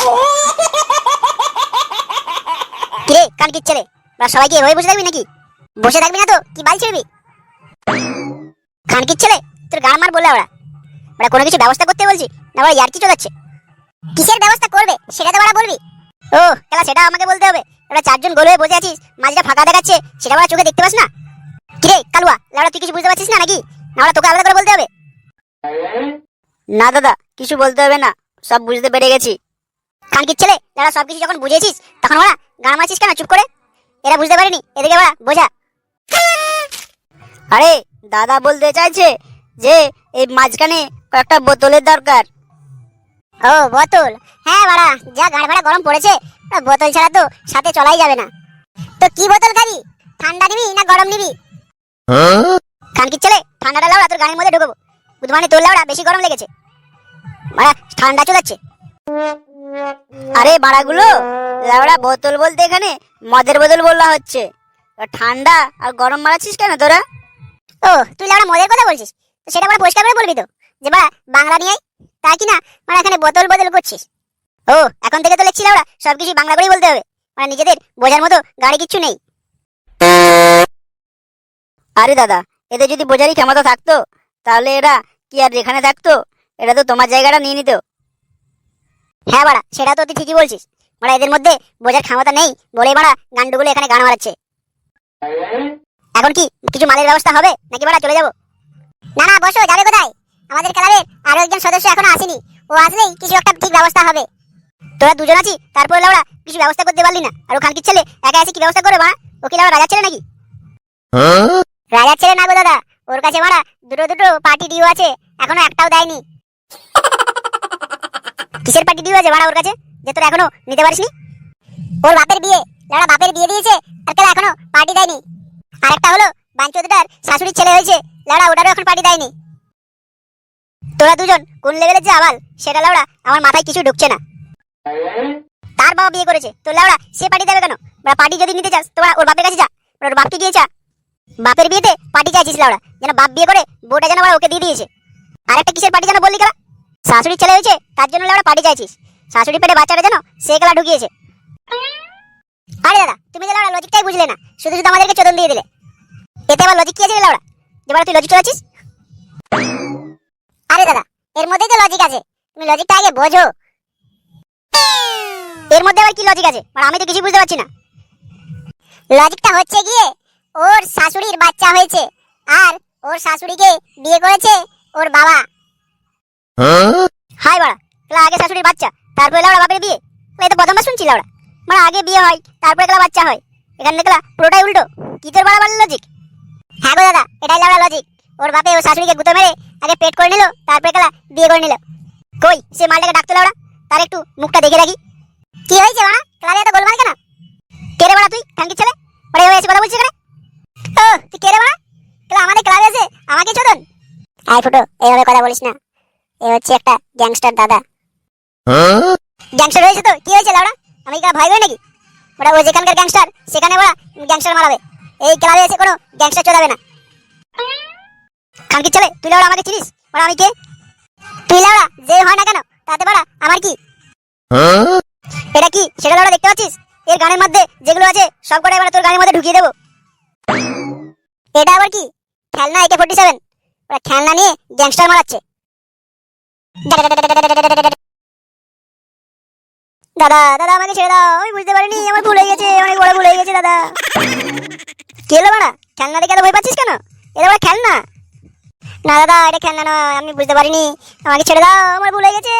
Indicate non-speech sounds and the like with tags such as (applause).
(laughs) কিরে ওরা সবাই কি এভাবে বসে থাকবি নাকি? বসে থাকবি না তো, কি বাল ছিড়বি? খান তোর গান মার বললে ওরা। ওরা কোনো কিছু ব্যবস্থা করতে বলছি, না ওরা কিসের ব্যবস্থা করবে, সেটা তো ওরা বলবি। ও সেটা আমাকে বলতে হবে। ওরা চারজন গোল হয়ে বসে আছিস, মাঝটা ফাঁকা দেখাচ্ছে, সেটা ওরা চোখে দেখতে পাস না? কিরে, কালুয়া লাউড়া তুই কিছু বুঝতে পারছিস না নাকি? না, ওরা তোকে আলাদা করে বলতে হবে। না, দাদা, কিছু বলতে হবে না, সব বুঝতে পেরে গেছি। খানকির ছেলে যারা সব কিছু যখন বুঝেছিস, তখন ওরা গান মারছিস কেন? চুপ করে। এরা বুঝতে পারেনি, এদিকে ওরা, বোঝা। আরে, দাদা বলতে চাইছে যে, এই মাঝখানে কয়েকটা বোতলের দরকার। ও, বোতল? হ্যাঁ বাড়া, যা গাড় ভাড়া গরম পড়েছে বোতল ছাড়া তো সাথে চলাই যাবে না। তো কি বোতল খাবি? ঠান্ডা নিবি না গরম নিবি? খানকির ছেলে, ঠান্ডাটা লাউড়া, তোর গাড়ির মধ্যে ঢুকবো। বুধমানে তোর লাউড়া, বেশি গরম লেগেছে। বাড়া, ঠান্ডা চলাচ্ছে আরে বাড়াগুলো লাউড়া বোতল বলতে এখানে মদের বোতল বললা হচ্ছে। ঠান্ডা আর গরম মারাচ্ছিস কেন তোরা? ও তুই লাউড়া মদের কথা বলছিস? তো সেটা আমরা পরিষ্কার করে বলবি তো? যে বাড়া বাংলা নিয়ে আয়। তা কি না? মানে এখানে বোতল বদল করছিস। ও এখন থেকে তো লিখছি লাউড়া সবকিছু বাংলা করেই বলতে হবে। মানে নিজেদের বোঝার মতো গাড়ি কিচ্ছু নেই। আরে দাদা এদের যদি বোঝারই ক্ষমতা থাকতো তাহলে এরা কি আর যেখানে থাকতো? এটা তো তোমার জায়গাটা নিয়ে নিত। হ্যাঁ বাড়া সেটা তো তুই ঠিকই বলছিস। বাড়া এদের মধ্যে বোঝার ক্ষমতা নেই বলেই বাড়া গান্ডুগুলো এখানে গান মারাচ্ছে। এখন কি কিছু মালের ব্যবস্থা হবে? নাকি বাড়া চলে যাব? না না বসো যাবে কোথায়? আমাদের ক্লাবের আরও একজন সদস্য এখনও আসেনি। ও আসলেই কিছু একটা ঠিক ব্যবস্থা হবে। তোরা দুজন আছি তারপর লাউড়া কিছু ব্যবস্থা করতে পারলি না। আর খানকির ছেলে একা এসে কি ব্যবস্থা করে মা ও কি লাউড়া রাজার ছেলে নাকি? রাজার ছেলে না গো দাদা ওর কাছে মারা দুটো দুটো পার্টি ডিউ আছে এখনও একটাও দেয়নি। কিসের পার্টি ডিউ আছে? মারা ওর কাছে? যে তোর এখনও নিতে পারিসনি? ওর বাপের বিয়ে লাউড়া বাপের বিয়ে দিয়েছে আর কেলা এখনও পার্টি দেয়নি। আরেকটা হলো বাঞ্চোদার শাশুড়ির ছেলে হয়েছে, লাউড়া ওটারও এখন পার্টি দেয়নি। তোরা দুজন কোন লেভেলের যে আবাল, সেটা লাউড়া আমার মাথায় কিছু ঢুকছে না। তার বাবা বিয়ে করেছে, তো লাউড়া সে পার্টি দেবে কেন? বা পার্টি যদি নিতে চাস, তোরা ওর বাপের কাছে যা ওর বাপকে গিয়ে চা বাপের বিয়েতে পার্টি চাইছিস লাউড়া, যেন বাপ বিয়ে করে বউটা যেন ওরা ওকে দিয়ে দিয়েছে। আর একটা কিসের পার্টি যেন বললি কেলা? শাশুড়ির ছেলে হয়েছে, তার জন্য আমরা পার্টি চাইছিস। শাশুড়ি পেটে বাচ্চাটা যেন সে কেলা ঢুকিয়েছে। আরে দাদা, তুমি যে লাউড়া লজিকটাই বুঝলে না। শুধু শুধু আমাদেরকে চোদন দিয়ে দিলে। এতে আবার লজিক কি আছে লাউড়া যে বাড়া তুই লজিক চালাচ্ছিস? আরে দাদা, এর মধ্যেই তো লজিক আছে। তুমি লজিকটা আগে বোঝো। এর মধ্যে আবার কি লজিক আছে? মানে আমি তো কিছু বুঝতে পারছি না। লজিকটা হচ্ছে গিয়ে, ওর শাশুড়ির বাচ্চা হয়েছে। আর ওর শাশুড়িকে বিয়ে করেছে ওর বাবা। হাই বাড়া তাহলে আগে শাশুড়ির বাচ্চা, তারপরে লাউড়া বাপের বিয়ে। এই তো প্রথমবার শুনছি লাউড়া মানে আগে বিয়ে হয়, তারপরে গেলা বাচ্চা হয়। এখানে দেখলা পুরোটাই উল্টো। কি তোর বাড়া বাড়ার লজিক হ্যাঁ গো দাদা, এটাই লাউড়া লজিক ওর বাপে ওর শাশুড়িকে গুঁতো মেরে আগে পেট করে নিল, তারপরে গেলা বিয়ে করে নিল। কই, সে মালটাকে ডাকতে লাউড়া তার একটু মুখটা দেখে রাখি। কি হয়েছে বাড়া ক্লাবে এত গোলমাল কেন? কে রে বাড়া তুই? থ্যাংক ছেলে? ওরে এসে কথা বলছিস এখানে? ও, তুই কে রে বাড়া ক্লাব আমাদের ক্লাবে এসে আমাকে চোদন আয় ফুটো, এইভাবে কথা বলিস না। এ হচ্ছে একটা গ্যাংস্টার দাদা। গ্যাংস্টার হয়েছে তো? কি হয়েছে লাউড়া আমি কি ভাই ভাই নাকি? ওরা ওই যেখানকার গ্যাংস্টার সেখানে ওরা গ্যাংস্টার মারাবে। এই ক্লাবে এসে কোনো গ্যাংস্টার চোদাবে না। খানকি চলে তুই লাউড়া আমাকে চিনিস? ওরা আমি কে? তুই লাউড়া যে হয় না কেন? তাতে বাড়া আমার কি? এটা কি? সেটা লাউড়া দেখতে পাচ্ছিস? এর গানের মধ্যে যেগুলো আছে, সব কটা তোর গানের মধ্যে ঢুকিয়ে দেবো। এটা আবার কি? খেলনা একে ফোর্টি সেভেন ওরা খেলনা নিয়ে গ্যাংস্টার মারাচ্ছে। দাদা দাদা, আমাকে ছেড়ে দাও, আমি বুঝতে পারিনি, আমার ভুল গেছে, অনেক বড় ভুল গেছে, দাদা। কে এলো বাড়া? খেলনা দেখে এত ভয় পাচ্ছিস কেন? এটা বড় খেলনা? না, দাদা, এটা খেলনা নয়, আমি বুঝতে পারিনি, আমাকে ছেড়ে দাও, আমার ভুল গেছে।